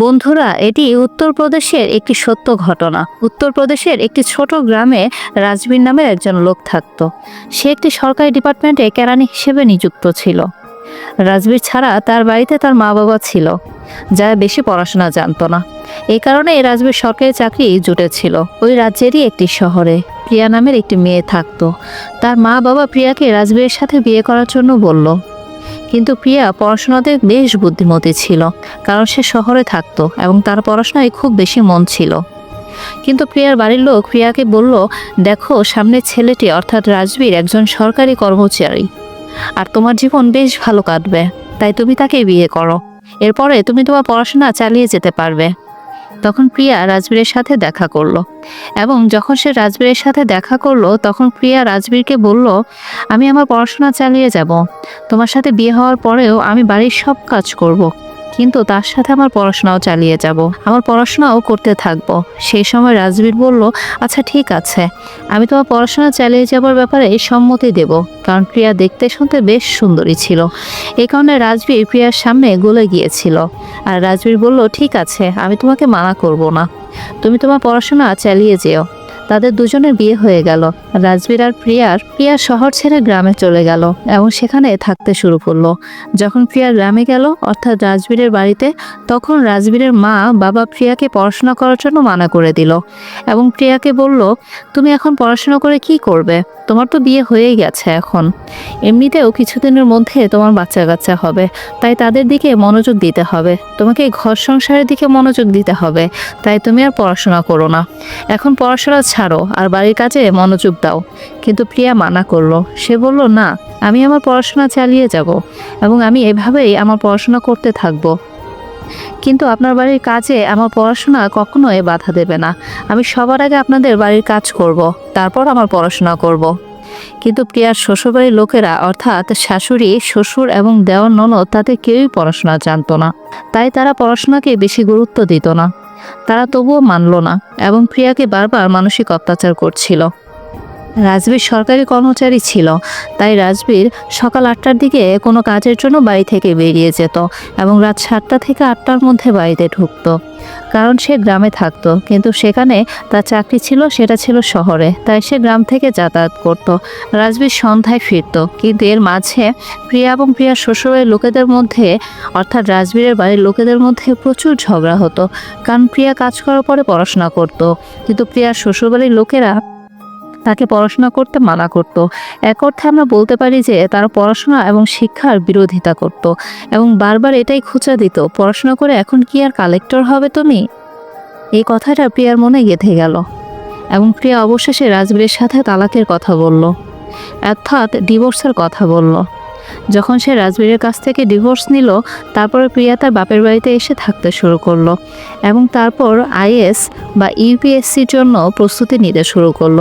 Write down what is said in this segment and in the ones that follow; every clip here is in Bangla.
বন্ধুরা, এটি উত্তরপ্রদেশের একটি সত্য ঘটনা। উত্তরপ্রদেশের একটি ছোট গ্রামে রাজবীর নামের একজন লোক থাকত। সে একটি সরকারি ডিপার্টমেন্টে কেরানি হিসেবে নিযুক্ত ছিল। রাজবীর ছাড়া তার বাড়িতে তার মা বাবা ছিল, যা বেশি পড়াশোনা জানতো না। এই কারণে রাজবীর সরকারি চাকরি জুটেছিল ওই রাজ্যেরই একটি শহরে প্রিয়া নামের একটি মেয়ে থাকতো। তার মা বাবা প্রিয়াকে রাজবীরের সাথে বিয়ে করার জন্য বলল কিন্তু প্রিয়া পড়াশোনাতে বেশ বুদ্ধিমতী ছিল, কারণ সে শহরে থাকতো এবং তার পড়াশোনায় খুব বেশি মন ছিল। কিন্তু প্রিয়ার বাড়ির লোক প্রিয়াকে বলল, দেখো, সামনে ছেলেটি, অর্থাৎ রাজবীর, একজন সরকারি কর্মচারী। আর তোমার জীবন বেশ ভালো কাটবে, তাই তুমি তাকে বিয়ে করো। এরপরে তুমি তোমার পড়াশোনা চালিয়ে যেতে পারবে। তখন প্রিয়া রাজবীরের সাথে দেখা করল এবং যখন সে রাজবীরের সাথে দেখা করল, তখন প্রিয়া রাজবীরকে বলল, আমি আমার পড়াশোনা চালিয়ে যাব তোমার সাথে বিয়ে হওয়ার পরেও আমি বাড়ির সব কাজ করব। কিন্তু তার সাথে আমার পড়াশোনাও চালিয়ে যাব। আমার পড়াশোনাও করতে থাকব। সেই সময় রাজবীর বলল আচ্ছা ঠিক আছে। আমি তোমার পড়াশোনা চালিয়ে যাবার ব্যাপারে সম্মতি দেব, কারণ প্রিয়া দেখতে শুনতে বেশ সুন্দরী ছিল। এই কারণে রাজবীর প্রিয়ার সামনে গলে গিয়েছিল। আর রাজবীর বলল, ঠিক আছে, আমি তোমাকে মানা করব না। তুমি তোমার পড়াশোনা চালিয়ে যেও। তাদের দুজনের বিয়ে হয়ে গেল। রাজবীর আর প্রিয়ার প্রিয়া শহর ছেড়ে গ্রামে চলে গেল এবং সেখানে থাকতে শুরু করল। যখন প্রিয়া গ্রামে গেল, অর্থাৎ রাজবীরের বাড়িতে, তখন রাজবীরের মা বাবা প্রিয়াকে পড়াশোনা করার জন্য মানা করে দিল এবং প্রিয়াকে বলল, তুমি এখন পড়াশোনা করে কি করবে? তোমার তো বিয়ে হয়েই গেছে এখন। এমনিতেও কিছুদিনের মধ্যে তোমার বাচ্চা কাচ্চা হবে। তাই তাদের দিকে মনোযোগ দিতে হবে। তোমাকে ঘর সংসারের দিকে মনোযোগ দিতে হবে। তাই তুমি আর পড়াশোনা করো না। এখন পড়াশোনা ছাড়ো, আর বাড়ির কাজে মনোযোগ দাও। কিন্তু প্রিয়া মানা করল। সে বলল, না, আমি আমার পড়াশোনা চালিয়ে যাব এবং আমি এভাবেই আমার পড়াশোনা করতে থাকব। কিন্তু আপনার বাড়ির কাজে আমার পড়াশোনা কখনোই বাধা দেবে না। আমি সবার আগে আপনাদের বাড়ির কাজ করব, তারপর আমার পড়াশোনা করব। কিন্তু প্রিয়ার শ্বশুরবাড়ির লোকেরা, অর্থাৎ শাশুড়ি, শ্বশুর এবং দেওয়ার ননদ, তাতে কেউই পড়াশোনা জানতো না। তাই তারা পড়াশোনাকে বেশি গুরুত্ব দিত না। তারা তবুও মানল না এবং প্রিয়াকে বারবার মানসিক অত্যাচার করছিল। রাজবীর সরকারি কর্মচারী ছিল, তাই রাজবীর সকাল আটটার দিকে কোনো কাজের জন্য বাড়ি থেকে বেরিয়ে যেত এবং রাত সাতটা থেকে আটটার মধ্যে বাড়িতে ঢুকতো। কারণ সে গ্রামে থাকতো, কিন্তু সেখানে তার চাকরি ছিল, সেটা ছিল শহরে, তাই সে গ্রাম থেকে যাতায়াত করত। রাজবীর সন্ধ্যায় ফিরত, কিন্তু এর মাঝে প্রিয়া এবং প্রিয়ার শ্বশুরের লোকেদের মধ্যে, অর্থাৎ রাজবীরের বাড়ির লোকেদের মধ্যে প্রচুর ঝগড়া হতো, কারণ প্রিয়া কাজ করার পরে পড়াশোনা করত। কিন্তু প্রিয়ার শ্বশুরবাড়ির লোকেরা তাকে পড়াশোনা করতে মানা করত। এক অর্থে আমরা বলতে পারি যে, তার পড়াশোনা এবং শিক্ষার বিরোধিতা করত। এবং বারবার এটাই খুঁচা দিত, পড়াশোনা করে এখন কি আর কালেক্টর হবে তুমি? এই কথাটা প্রিয়ার মনে গেঁথে গেল। এবং প্রিয়া অবশেষে রাজবীরের সাথে তালাকের কথা বলল। অর্থাৎ ডিভোর্সের কথা বলল। যখন সে রাজবীরের কাছ থেকে ডিভোর্স নিল, তারপরে প্রিয়া তার বাপের বাড়িতে এসে থাকতে শুরু করল এবং তারপর আইএস বা ইউপিএসসির জন্য প্রস্তুতি নিতে শুরু করল।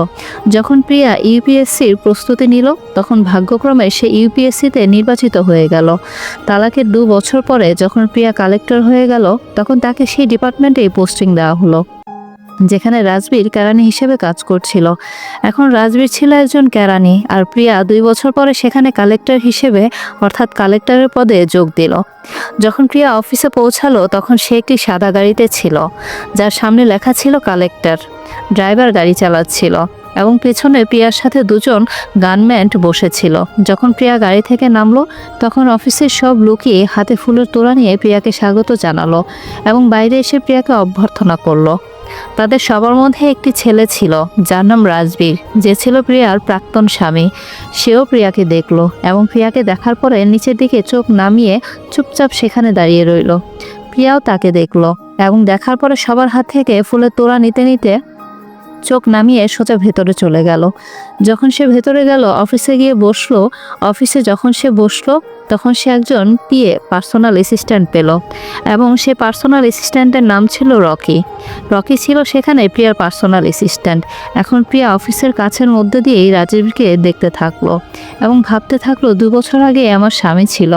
যখন প্রিয়া ইউপিএসসির প্রস্তুতি নিল, তখন ভাগ্যক্রমে সে ইউপিএসসিতে নির্বাচিত হয়ে গেল। তালাকের দু বছর পরে যখন প্রিয়া কালেক্টর হয়ে গেল, তখন তাকে সেই ডিপার্টমেন্টেই পোস্টিং দেওয়া হলো। যেখানে রাজবীর কেরানি হিসেবে কাজ করছিল। এখন রাজবীর ছিল একজন কেরানি আর প্রিয়া দুই বছর পরে সেখানে কালেক্টর হিসেবে, অর্থাৎ কালেক্টরের পদে যোগ দিল। যখন প্রিয়া অফিসে পৌঁছালো, তখন সে একটি সাদা গাড়িতে ছিল, যার সামনে লেখা ছিল কালেক্টর। ড্রাইভার গাড়ি চালাচ্ছিল এবং পেছনে প্রিয়ার সাথে দুজন গানম্যান্ট বসেছিল। যখন প্রিয়া গাড়ি থেকে নামলো, তখন অফিসের সব লোকই হাতে ফুলের তোড়া নিয়ে প্রিয়াকে স্বাগত জানালো এবং বাইরে এসে প্রিয়াকে অভ্যর্থনা করল। তাদের সবার মধ্যে একটি ছেলে ছিল, যার নাম রাজবীর। যে ছিল প্রিয়ার প্রাক্তন স্বামী। সেও প্রিয়াকে দেখল এবং প্রিয়াকে দেখার পরে নিচের দিকে চোখ নামিয়ে চুপচাপ সেখানে দাঁড়িয়ে রইল। প্রিয়াও তাকে দেখল এবং দেখার পরে সবার হাত থেকে ফুলের তোড়া নিতে নিতে চোখ নামিয়ে সোজা ভেতরে চলে গেল। যখন সে ভেতরে গেল, অফিসে গিয়ে বসল। অফিসে যখন সে বসল, তখন সে একজন পিএ পার্সোনাল অ্যাসিস্ট্যান্ট পেল এবং সে পার্সোনাল অ্যাসিস্ট্যান্টের নাম ছিল রকি। রকি ছিল সেখানে প্রিয়ার পার্সোনাল অ্যাসিস্ট্যান্ট। এখন প্রিয়া অফিসের কাছের মধ্যে দিয়েই রাজীবকে দেখতে থাকল এবং ভাবতে থাকল, দু বছর আগে আমার স্বামী ছিল।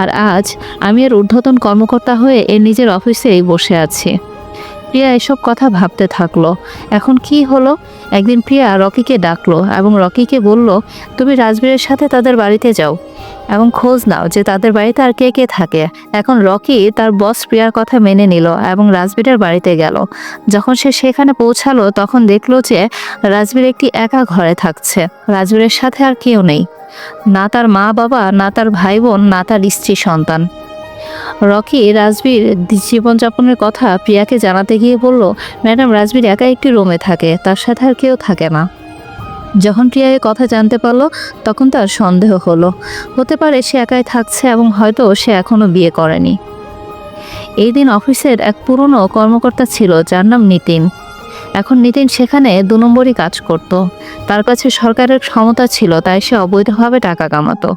আর আজ আমি এর ঊর্ধ্বতন কর্মকর্তা হয়ে এর নিজের অফিসেই বসে আছি। প্রিয়া এসব কথা ভাবতে থাকল। এখন কি হলো? একদিন প্রিয়া রকিকে ডাকলো এবং রকিকে বলল, তুমি রাজবীরের সাথে তাদের বাড়িতে যাও এবং খোঁজ নাও যে তাদের বাড়িতে আর কে কে থাকে। এখন রকি তার বস প্রিয়ার কথা মেনে নিল এবং রাজবীরের বাড়িতে গেল। যখন সে সেখানে পৌঁছালো, তখন দেখল যে রাজবীর একটি একা ঘরে থাকছে। রাজবীরের সাথে আর কেউ নেই। না তার মা বাবা না তার ভাই বোন না তার স্ত্রী সন্তান রকি রাজবীর জীবনযাপনের কথা প্রিয়াকে জানাতে গিয়ে বলল, ম্যাডাম, রাজবীর একা একটি রুমে থাকে, তার সাথে আর কেউ থাকে না। যখন প্রিয়া এই কথা জানতে পারল, তখন তার সন্দেহ হলো। হতে পারে সে একাই থাকছে এবং হয়তো সে এখনও বিয়ে করেনি। এই দিন অফিসের এক পুরনো কর্মকর্তা ছিল, যার নাম নিতিন। এখন নিতিন সেখানে দু নম্বরই কাজ করত। তার কাছে সরকারের ক্ষমতা ছিল, তাই সে অবৈধভাবে টাকা কামাতো।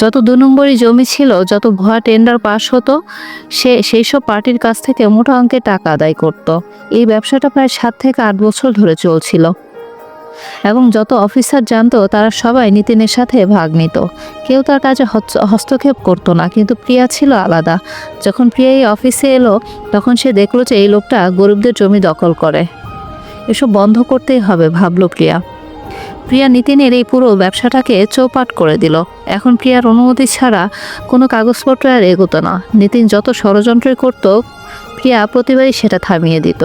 যত দু নম্বরই জমি ছিল, যত ভুয়া টেন্ডার পাশ হতো, সে সেই সব পার্টির কাছ থেকে মোটা অঙ্কের টাকা আদায় করত। এই ব্যবসাটা প্রায় সাত থেকে আট বছর ধরে চলছিল। এবং যত অফিসার জানতো, তারা সবাই নিতিনের সাথে ভাগ নিত। কেউ তার কাজে হস্তক্ষেপ করতো না, কিন্তু প্রিয়া ছিল আলাদা। যখন প্রিয়া এই অফিসে এলো, তখন সে দেখল যে এই লোকটা গরিবদের জমি দখল করে। এসব বন্ধ করতেই হবে, ভাবলো প্রিয়া। প্রিয়া নিতিনের এই পুরো ব্যবসাটাকে চৌপাট করে দিল। এখন প্রিয়ার অনুমতি ছাড়া কোনো কাগজপত্র আর এগোতো না। নিতিন যত ষড়যন্ত্রই করত, প্রিয়া প্রতিবারই সেটা থামিয়ে দিত।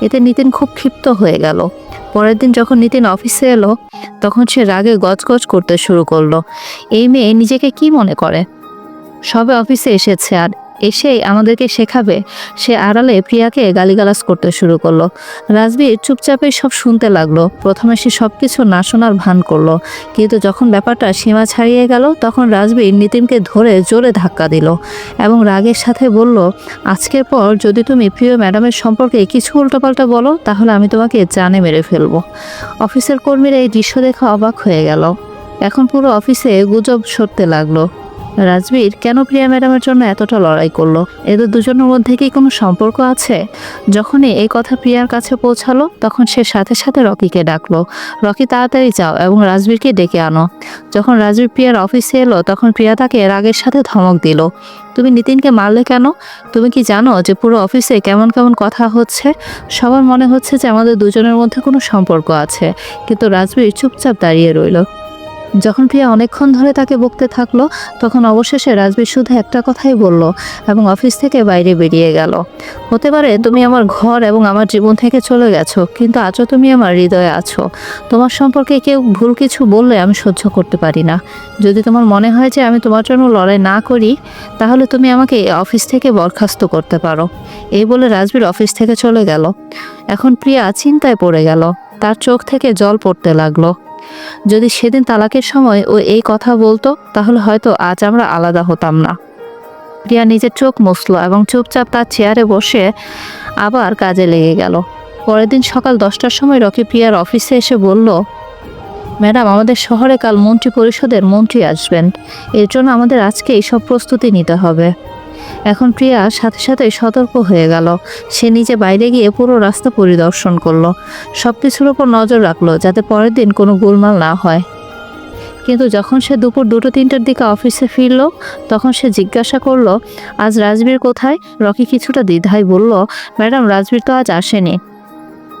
এতে নিতিন খুব ক্ষিপ্ত হয়ে গেল। পরের দিন যখন নিতিন অফিসে এলো, তখন সে রাগে গজগজ করতে শুরু করল। এই মেয়ে নিজেকে কি মনে করে? সবে অফিসে এসেছে আর এসেই আমাদেরকে শেখাবে। সে আড়ালে প্রিয়াকে গালিগালাজ করতে শুরু করল। রাজবীর চুপচাপে সব শুনতে লাগল। প্রথমে সে সব কিছু না শোনার ভান করল। কিন্তু যখন ব্যাপারটা সীমা ছাড়িয়ে গেল, তখন রাজবীর নিতিনকে ধরে জোরে ধাক্কা দিল এবং রাগের সাথে বলল, আজকের পর যদি তুমি প্রিয় ম্যাডামের সম্পর্কে কিছু উল্টোপাল্টা বলো, তাহলে আমি তোমাকে জানে মেরে ফেলব। অফিসের কর্মীরা এই দৃশ্য দেখে অবাক হয়ে গেল। এখন পুরো অফিসে গুজব সরতে লাগল। রাজবীর, কেন প্রিয়া ম্যাডামের জন্য এতটা লড়াই করল? এদের দুজনের মধ্যে কি কোনো সম্পর্ক আছে? যখনই এই কথা প্রিয়ার কাছে পৌঁছালো, তখন সে সাথে সাথে রকিকে ডাকলো। রকি, তাড়াতাড়ি যাও এবং রাজবীরকে ডেকে আনো। যখন রাজবীর প্রিয়ার অফিসে এলো, তখন প্রিয়া তাকে রাগের সাথে ধমক দিল। তুমি নিতিনকে মারলে কেন? তুমি কি জানো যে পুরো অফিসে কেমন কেমন কথা হচ্ছে? সবার মনে হচ্ছে যে আমাদের দুজনের মধ্যে কোনো সম্পর্ক আছে। কিন্তু রাজবীর চুপচাপ দাঁড়িয়ে রইল। যখন প্রিয়া অনেকক্ষণ ধরে তাকে বকতে থাকল, তখন অবশেষে রাজবীর শুধু একটা কথাই বলল এবং অফিস থেকে বাইরে বেরিয়ে গেল। হতে পারে তুমি আমার ঘর এবং আমার জীবন থেকে চলে গেছো, কিন্তু আজও তুমি আমার হৃদয়ে আছো। তোমার সম্পর্কে কেউ ভুল কিছু বললে আমি সহ্য করতে পারি না। যদি তোমার মনে হয় যে আমি তোমার জন্য লড়াই না করি, তাহলে তুমি আমাকে অফিস থেকে বরখাস্ত করতে পারো। এই বলে রাজবীর অফিস থেকে চলে গেল। এখন প্রিয়া চিন্তায় পড়ে গেল। তার চোখ থেকে জল পড়তে লাগল। যদি সেদিন তালাকের সময় ও এই কথা বলতো, তাহলে হয়তো আজ আমরা আলাদা হতাম না। প্রিয়া নিজের চোখ মুছলো এবং চুপচাপ তার চেয়ারে বসে আবার কাজে লেগে গেল। পরের দিন সকাল দশটার সময় রকি প্রিয়ার অফিসে এসে বলল, ম্যাডাম, আমাদের শহরে কাল মন্ত্রী পরিষদের মন্ত্রী আসবেন। এর জন্য আমাদের আজকে এইসব প্রস্তুতি নিতে হবে। এখন প্রিয়া সাথে সাথে সতর্ক হয়ে গেল। সে নিজে বাইরে গিয়ে পুরো রাস্তা পরিদর্শন করল। সব কিছুর ওপর নজর রাখল যাতে পরের দিন কোনো গোলমাল না হয়। কিন্তু যখন সে দুপুর দুটো তিনটার দিকে অফিসে ফিরলো, তখন সে জিজ্ঞাসা করল, আজ রাজবীর কোথায়? রকি কিছুটা দ্বিধায় বলল, ম্যাডাম, রাজবীর তো আজ আসেনি।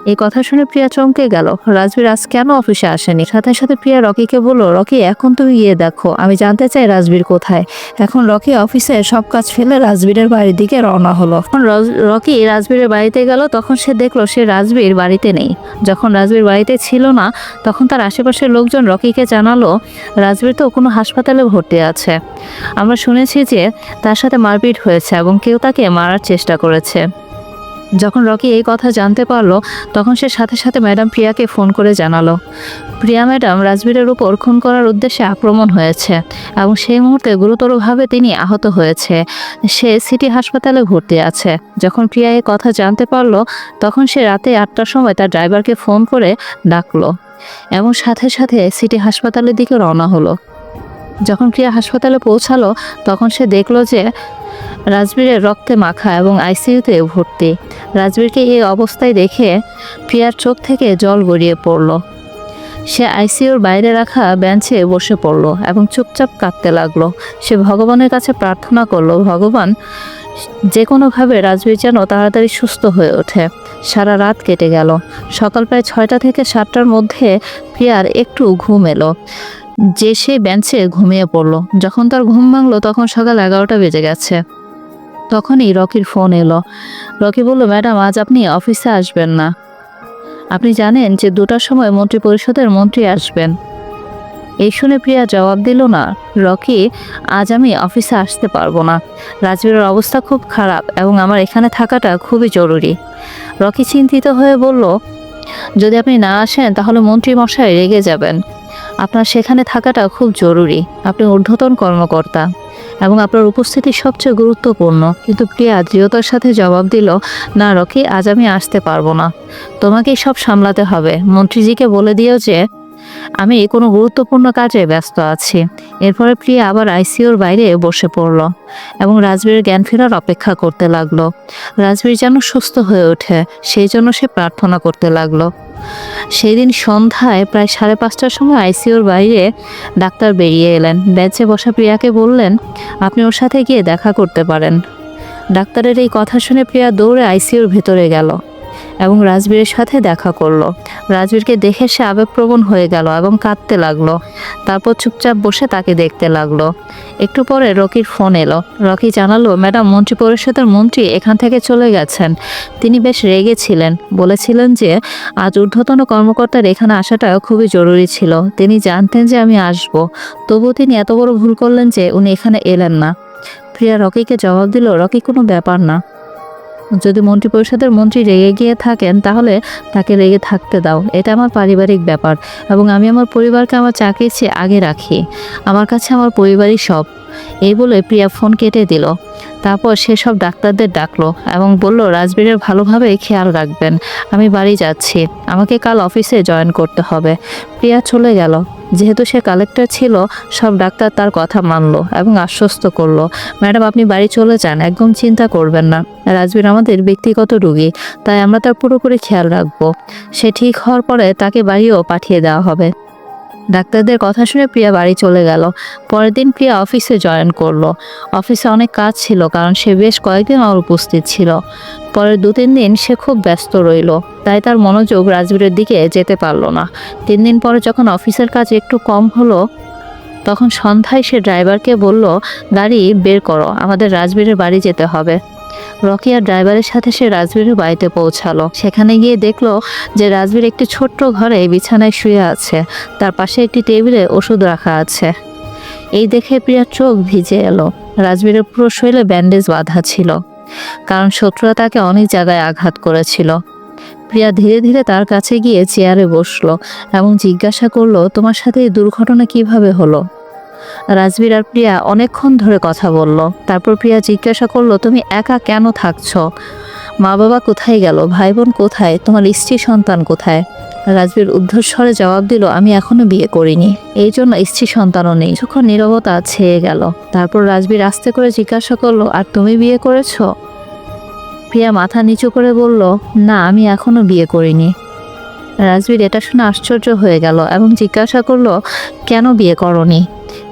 এই কথা শুনে প্রিয়া চমকে গেল। রাজবীর আজ কেন অফিসে আসেনি? সাথে সাথে প্রিয়া রকিকে বলল, রকি, এখন তুমি গিয়ে দেখো। আমি জানতে চাই রাজবীর কোথায়। এখন রকি অফিসে সব কাজ ফেলে রাজবীরের বাড়ির দিকে রওনা হলো। এখন রকি রাজবীরের বাড়িতে গেল, তখন সে দেখল সে রাজবীর বাড়িতে নেই। যখন রাজবীর বাড়িতে ছিল না, তখন তার আশেপাশের লোকজন রকিকে জানালো, রাজবীর তো কোনো হাসপাতালে ভর্তি আছে। আমরা শুনেছি যে তার সাথে মারপিট হয়েছে এবং কেউ তাকে মারার চেষ্টা করেছে। যখন রকি এই কথা জানতে পারল, তখন সে সাথে সাথে ম্যাডাম প্রিয়াকে ফোন করে জানালো। প্রিয়া ম্যাডাম, রাজবীরের উপর খুন করার উদ্দেশ্যে আক্রমণ হয়েছে এবং সেই মুহূর্তে গুরুতরভাবে তিনি আহত হয়েছে। সে সিটি হাসপাতালে ভর্তি আছে। যখন প্রিয়া এই কথা জানতে পারল, তখন সে রাতে আটটার সময় তার ড্রাইভারকে ফোন করে ডাকলো এবং সাথে সাথে সিটি হাসপাতালের দিকে রওনা হলো। যখন প্রিয়া হাসপাতালে পৌঁছালো, তখন সে দেখল যে রাজবীরের রক্তে মাখা এবং আইসিইউতে ভর্তি। রাজবীরকে এই অবস্থায় দেখে প্রিয়ার চোখ থেকে জল গড়িয়ে পড়ল। সে আইসিইউর বাইরে রাখা বেঞ্চে বসে পড়ল এবং চুপচাপ কাঁদতে লাগল। সে ভগবানের কাছে প্রার্থনা করল, ভগবান যে কোনোভাবে রাজবীর যেন তাড়াতাড়ি সুস্থ হয়ে ওঠে। সারা রাত কেটে গেল। সকাল প্রায় ছয়টা থেকে সাতটার মধ্যে প্রিয়ার একটু ঘুম এলো। যে সে বেঞ্চে ঘুমিয়ে পড়ল। যখন তার ঘুম ভাঙলো, তখন সকাল এগারোটা বেজে গেছে। তখনই রকির ফোন এলো। রকি বলল, ম্যাডাম, আজ আপনি অফিসে আসবেন না। আপনি জানেন যে দুটার সময় মন্ত্রী পরিষদের মন্ত্রী আসবেন। এই শুনে প্রিয়া জবাব দিল না, রকি, আজ আমি অফিসে আসতে পারব না। রাজবীরের অবস্থা খুব খারাপ এবং আমার এখানে থাকাটা খুবই জরুরি। রকি চিন্তিত হয়ে বলল, যদি আপনি না আসেন, তাহলে মন্ত্রী মশাই রেগে যাবেন। আপনার সেখানে থাকাটা খুব জরুরি। আপনি ঊর্ধ্বতন কর্মকর্তা। এবং আপনার উপস্থিতি সবচেয়ে গুরুত্বপূর্ণ। কিন্তু প্রিয়া দৃঢ়তার সাথে জবাব দিল, না রকি, আজ আমি আসতে পারব না। তোমাকেই সব সামলাতে হবে। মন্ত্রীজিকে বলে দিও যে, আমি কোনো গুরুত্বপূর্ণ কাজে ব্যস্ত আছি। এরপরে প্রিয়া আবার আইসিইউর বাইরে বসে পড়ল এবং রাজবীরের জ্ঞান ফেরার অপেক্ষা করতে লাগল। রাজবীর যেন সুস্থ হয়ে ওঠে, সেই জন্য সে প্রার্থনা করতে লাগল। সেই দিন সন্ধ্যায় প্রায় সাড়ে পাঁচটার সময় আইসিওর বাইরে ডাক্তার বেরিয়ে এলেন। বেঞ্চে বসা প্রিয়াকে বললেন, আপনি ওর সাথে গিয়ে দেখা করতে পারেন। ডাক্তারের এই কথা শুনে প্রিয়া দৌড়ে আইসিওর ভেতরে গেল। এবং রাজবীরের সাথে দেখা করল। রাজবীরকে দেখে সে আবেগপ্রবণ হয়ে গেল এবং কাঁদতে লাগল। তারপর চুপচাপ বসে তাকে দেখতে লাগল। একটু পরে রকির ফোন এলো। রকি জানালো, ম্যাডাম, মন্ত্রী পরিষদের মন্ত্রী এখান থেকে চলে গেছেন। তিনি বেশ রেগে ছিলেন। বলেছিলেন যে, আজ ঊর্ধ্বতন কর্মকর্তার এখানে আসাটা খুবই জরুরি ছিল। তিনি জানতেন যে আমি আসব। তবুও তিনি এত বড় ভুল করলেন যে, উনি এখানে এলেন না। প্রিয়া রকিকে জবাব দিল, রকি, কোনো ব্যাপার না। যদি মন্ত্রী পরিষদের মন্ত্রী রেগে গিয়ে থাকেন, তাহলে তাকে রেগে থাকতে দাও। এটা আমার পারিবারিক ব্যাপার এবং আমি আমার পরিবারকে আমার চাকরির চেয়ে আগে রাখি। আমার কাছে আমার পরিবারই সব। এই বলে প্রিয়া ফোন কেটে দিল। তারপর সে সব ডাক্তারদের ডাকলো এবং বলল, রাজবীরের ভালোভাবে খেয়াল রাখবেন। আমি বাড়ি যাচ্ছি। আমাকে কাল অফিসে জয়েন করতে হবে। প্রিয়া চলে গেল। যেহেতু সে কালেক্টর ছিল, সব ডাক্তার তার কথা মানলো এবং আশ্বস্ত করল, ম্যাডাম, আপনি বাড়ি চলে যান, একদম চিন্তা করবেন না। রাজবীর আমাদের ব্যক্তিগত রুগী, তাই আমরা তার পুরোপুরি খেয়াল রাখব। সে ঠিক হওয়ার পরে তাকে বাড়িও পাঠিয়ে দেওয়া হবে। ডাক্তারদের কথা শুনে প্রিয়া বাড়ি চলে গেল। পরের দিন প্রিয়া অফিসে জয়েন করল। অফিসে অনেক কাজ ছিল কারণ সে বেশ কয়েকদিন অনুপস্থিত ছিল। পরের দু তিন দিন সে খুব ব্যস্ত রইল, তাই তার মনোযোগ রাজবীরের দিকে যেতে পারল না। তিন দিন পরে যখন অফিসের কাজ একটু কম হলো, তখন সন্ধ্যায় সে ড্রাইভারকে বলল, গাড়ি বের করো, আমাদের রাজবীরের বাড়ি যেতে হবে। রকি আর ড্রাইভারের সাথে সে রাজবীরের বাড়িতে পৌঁছালো। সেখানে গিয়ে দেখল যে রাজবীর একটি ছোট্ট ঘরে বিছানায় শুয়ে আছে। তার পাশে একটি টেবিলে ওষুধ রাখা আছে। এই দেখে প্রিয়ার চোখ ভিজে এলো। রাজবীরের পুরো শরীরে ব্যান্ডেজ বাঁধা ছিল, কারণ শত্রুরা তাকে অনেক জায়গায় আঘাত করেছিল। প্রিয়া ধীরে ধীরে তার কাছে গিয়ে চেয়ারে বসল এবং জিজ্ঞাসা করল, তোমার সাথে এই দুর্ঘটনা কীভাবে হলো? রাজবীর আর প্রিয়া অনেকক্ষণ ধরে কথা বলল। তারপর প্রিয়া জিজ্ঞাসা করল, তুমি একা কেন থাকছো? মা বাবা কোথায় গেল? ভাই বোন কোথায়? তোমার স্ত্রী সন্তান কোথায়? রাজবীর উদ্ধস্বরে জবাব দিল, আমি এখনও বিয়ে করিনি। এই জন্য স্ত্রী সন্তানও নেই। যখন নীরবতা ছেয়ে গেল। তারপর রাজবীর আস্তে করে জিজ্ঞাসা করল, আর তুমি বিয়ে করেছ? প্রিয়া মাথা নিচু করে বলল, না, আমি এখনও বিয়ে করিনি। রাজবীর এটা শুনে আশ্চর্য হয়ে গেল এবং জিজ্ঞাসা করল, কেন বিয়ে করনি?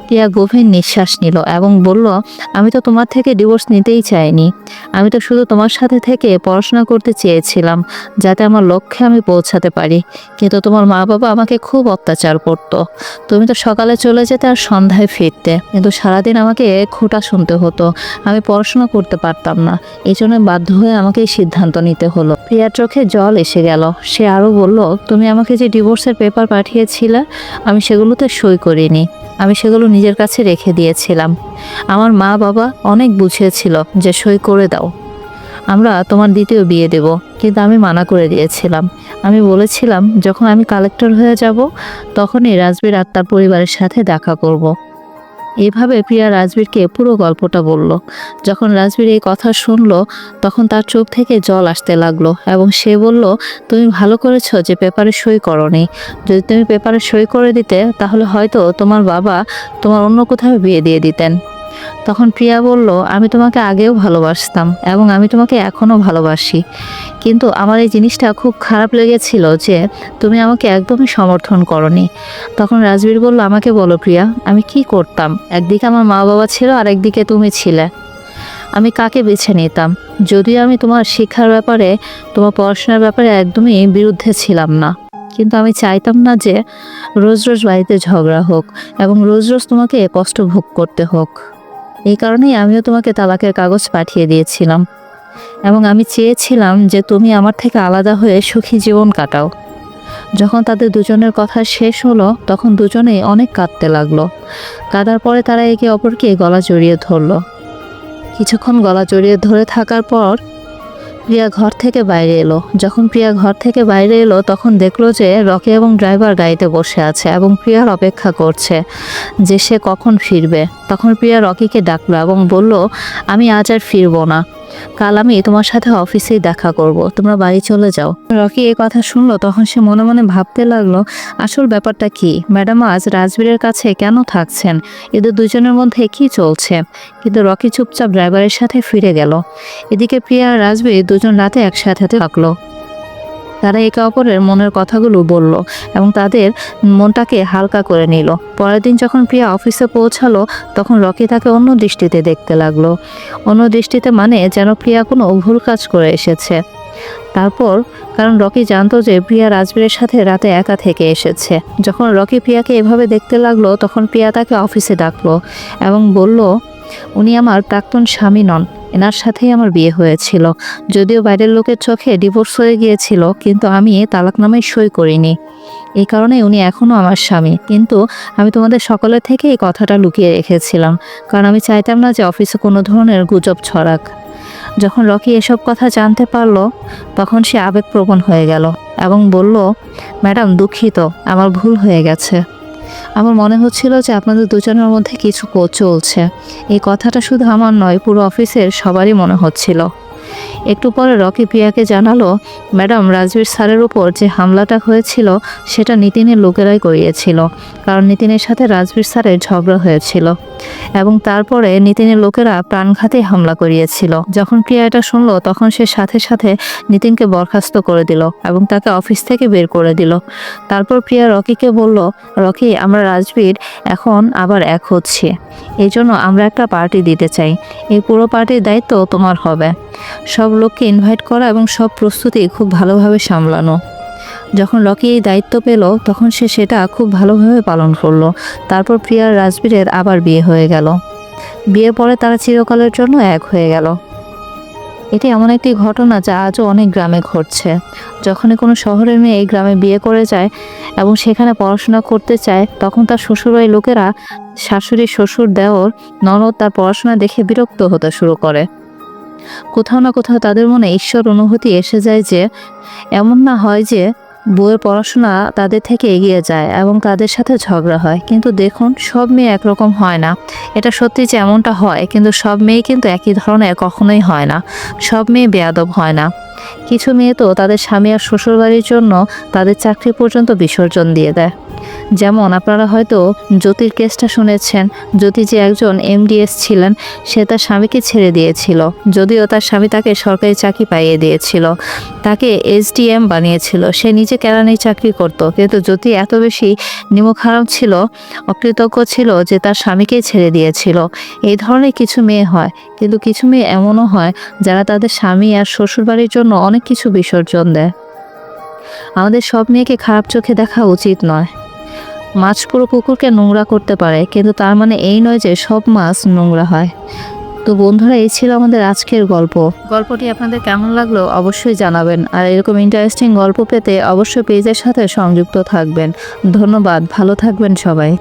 প্রিয়া গভীর নিঃশ্বাস নিল এবং বলল, আমি তো তোমার থেকে ডিভোর্স নিতেই চাইনি। আমি তো শুধু তোমার সাথে থেকে পড়াশোনা করতে চেয়েছিলাম, যাতে আমার লক্ষ্যে আমি পৌঁছাতে পারি। কিন্তু তোমার মা বাবা আমাকে খুব অত্যাচার করতো। তুমি তো সকালে চলে যেতে আর সন্ধ্যায় ফিরতে। কিন্তু সারাদিন আমাকে খোটা শুনতে হতো। আমি পড়াশোনা করতে পারতাম না। এই জন্য বাধ্য হয়ে আমাকে এই সিদ্ধান্ত নিতে হলো। প্রিয়ার চোখে জল এসে গেল। সে আরও বলল, তুমি আমাকে যে ডিভোর্সের পেপার পাঠিয়েছিলে, আমি সেগুলোতে সই করিনি। আমি সেগুলো নিজের কাছে রেখে দিয়েছিলাম। আমার মা বাবা অনেক বুঝিয়েছিল যে সই করে দাও। আমরা তোমার দ্বিতীয় বিয়ে দেব, কিন্তু আমি মানা করে দিয়েছিলাম। আমি বলেছিলাম, যখন আমি কালেক্টর হয়ে যাব, তখনই রাজবীর আর তার পরিবারের সাথে দেখা করব। এভাবে প্রিয়া রাজবীরকে পুরো গল্পটা বলল। যখন রাজবীর এই কথা শুনল, তখন তার চোখ থেকে জল আসতে লাগল এবং সে বলল, তুমি ভালো করেছ যে পেপারে সই করনি। যদি তুমি পেপারে সই করে দিতে, তাহলে হয়তো তোমার বাবা তোমার অন্য কোথাও বিয়ে দিয়ে দিতেন। তখন প্রিয়া বলল, আমি তোমাকে আগেও ভালোবাসতাম এবং আমি তোমাকে এখনও ভালোবাসি। কিন্তু আমার এই জিনিসটা খুব খারাপ লেগেছিল যে তুমি আমাকে একদমই সমর্থন করনি। তখন রাজবীর বলল, আমাকে বলো প্রিয়া, আমি কি করতাম? একদিকে আমার মা বাবা ছিল আর একদিকে তুমি ছিলে। আমি কাকে বেছে নিতাম? যদিও আমি তোমার শিক্ষার ব্যাপারে, তোমার পড়াশোনার ব্যাপারে একদমই বিরুদ্ধে ছিলাম না। কিন্তু আমি চাইতাম না যে রোজ রোজ বাড়িতে ঝগড়া হোক এবং রোজ রোজ তোমাকে কষ্ট ভোগ করতে হোক। এই কারণেই আমিও তোমাকে তালাকের কাগজ পাঠিয়ে দিয়েছিলাম। এবং আমি চেয়েছিলাম যে তুমি আমার থেকে আলাদা হয়ে সুখী জীবন কাটাও। যখন তাদের দুজনের কথা শেষ হলো, তখন দুজনেই অনেক কাঁদতে লাগল। কাঁদার পরে তারা একে অপরকে গলা জড়িয়ে ধরল। কিছুক্ষণ গলা জড়িয়ে ধরে থাকার পর প্রিয়া ঘর থেকে বাইরে এলো। যখন প্রিয়া ঘর থেকে বাইরে এলো, তখন দেখল যে রকি এবং ড্রাইভার গাড়িতে বসে আছে এবং প্রিয়ার অপেক্ষা করছে যে সে কখন ফিরবে। তখন প্রিয়া রকিকে ডাকলো এবং বলল, আমি আজ আর ফিরবো না। কাল আমি তোমার সাথে অফিসে দেখা করব। তোমরা বাড়ি চলে যাও। রকি এই কথা শুনলো, তখন সে মনে মনে ভাবতে লাগল, আসল ব্যাপারটা কি? ম্যাডাম, আজ রাজবীরের কাছে কেন থাকছেন? এদের দুজনের মধ্যে কি চলছে? কিন্তু রকি চুপচাপ ড্রাইভারের সাথে ফিরে গেল। এদিকে প্রিয়া আর রাজবীর দুজন রাতে একসাথে থাকল। তারা একে অপরের মনের কথাগুলো বলল এবং তাদের মনটাকে হালকা করে নিল। পরের দিন যখন প্রিয়া অফিসে পৌঁছালো, তখন রকি তাকে অন্য দৃষ্টিতে দেখতে লাগল। অন্য দৃষ্টিতে মানে যেন প্রিয়া কোনো ভুল কাজ করে এসেছে। তারপর, কারণ রকি জানতো যে প্রিয়া রাজবীরের সাথে রাতে একা থেকে এসেছে। যখন রকি প্রিয়াকে এভাবে দেখতে লাগল, তখন প্রিয়া তাকে অফিসে ডাকলো এবং বলল উনি আমার প্রাক্তন স্বামী নন। এনার সাথেই আমার বিয়ে হয়েছিল। যদিও বাইরের লোকের চোখে ডিভোর্স হয়ে গিয়েছিল, কিন্তু আমি তালাকনামায় সই করিনি। এই কারণে উনি এখনও আমার স্বামী। কিন্তু আমি তোমাদের সকলের থেকে এই কথাটা লুকিয়ে রেখেছিলাম, কারণ আমি চাইতাম না যে অফিসে কোনো ধরনের গুজব ছড়াক। যখন রকি এসব কথা জানতে পারল, তখন সে আবেগপ্রবণ হয়ে গেল এবং বলল, ম্যাডাম, দুঃখিত, আমার ভুল হয়ে গেছে। আমার মনে হচ্ছিল যে আপনাদের দুজনের মধ্যে কিছু চলছে। এই কথাটা শুধু আমার নয়, পুরো অফিসের সবারই মনে হচ্ছিল। একটু পরে রকি প্রিয়াকে জানালো, ম্যাডাম, রাজবীর স্যারের উপর যে হামলাটা হয়েছিল, সেটা নিতিনের লোকেরাই করিয়েছিল, কারণ নিতিনের সাথে রাজবীর স্যারের ঝগড়া হয়েছিল। এবং তারপরে নিতিনের লোকেরা প্রাণঘাতে হামলা করিয়েছিল। যখন প্রিয়া এটা শুনলো, তখন সে সাথে সাথে নিতিনকে বরখাস্ত করে দিল এবং তাকে অফিস থেকে বের করে দিল। তারপর প্রিয়া রকিকে বলল, রকি, আমরা রাজবীর এখন আবার এক হচ্ছি। এই জন্য আমরা একটা পার্টি দিতে চাই। এই পুরো পার্টির দায়িত্ব তোমার হবে। সব লোককে ইনভাইট করা এবং সব প্রস্তুতি খুব ভালোভাবে সামলানো। যখন লকি এই দায়িত্ব পেল, তখন সে সেটা খুব ভালোভাবে পালন করল। তারপর প্রিয়ার রাজবীরের আবার বিয়ে হয়ে গেল। বিয়ের পরে তারা চিরকালের জন্য এক হয়ে গেল। এটি এমন একটি ঘটনা যা আজও অনেক গ্রামে ঘটছে। যখনই কোনো শহরের মেয়ে এই গ্রামে বিয়ে করে যায় এবং সেখানে পড়াশোনা করতে চায়, তখন তার শ্বশুরবাড়ির লোকেরা শাশুড়ি শ্বশুর দেওর ননদ তার পড়াশোনা দেখে বিরক্ত হতে শুরু করে। কোথাও না কোথাও তাদের মনে ঈশ্বর অনুভূতি এসে যায় যে, এমন না হয় যে বইয়ের পড়াশোনা তাদের থেকে এগিয়ে যায় এবং তাদের সাথে ঝগড়া হয়। কিন্তু দেখুন, সব মেয়ে একরকম হয় না। এটা সত্যি যে এমনটা হয়, কিন্তু সব মেয়ে কিন্তু একই ধরনের কখনোই হয় না। সব মেয়ে বেয়াদব হয় না। কিছু মেয়ে তো তাদের স্বামী আর শ্বশুরবাড়ির জন্য তাদের চাকরি পর্যন্ত বিসর্জন দিয়ে দেয়। যেমন আপনারা হয়তো জ্যোতির কেসটা শুনেছেন, জ্যোতি যে একজন এমডিএস ছিলেন, সে তার স্বামীকে ছেড়ে দিয়েছিল, যদিও তার স্বামী তাকে সরকারি চাকরি পাইয়ে দিয়েছিল, তাকে এসডিএম বানিয়েছিল, সে নিজে কেরানির চাকরি করত, কিন্তু জ্যোতি এত বেশি নিমুখ ছিল, অকৃতজ্ঞ ছিল যে তার স্বামীকেই ছেড়ে দিয়েছিল। এই ধরনের কিছু মেয়ে হয়, কিন্তু কিছু মেয়ে এমনও হয় যারা তাদের স্বামী আর শ্বশুরবাড়ির জন্য অনেক কিছু বিসর্জন দেয়। আমাদের সব মেয়েকে খারাপ চোখে দেখা উচিত নয়। মাছ পুরো পুকুরকে নোংরা করতে পারে, কিন্তু তার মানে এই নয় যে সব মাছ নোংরা হয়। তো বন্ধুরা, এই ছিল আমাদের আজকের গল্প। গল্পটি আপনাদের কেমন লাগল অবশ্যই জানাবেন, আর এরকম ইন্টারেস্টিং গল্প পেতে অবশ্যই পেজের সাথে সংযুক্ত থাকবেন। ধন্যবাদ, ভালো থাকবেন সবাই।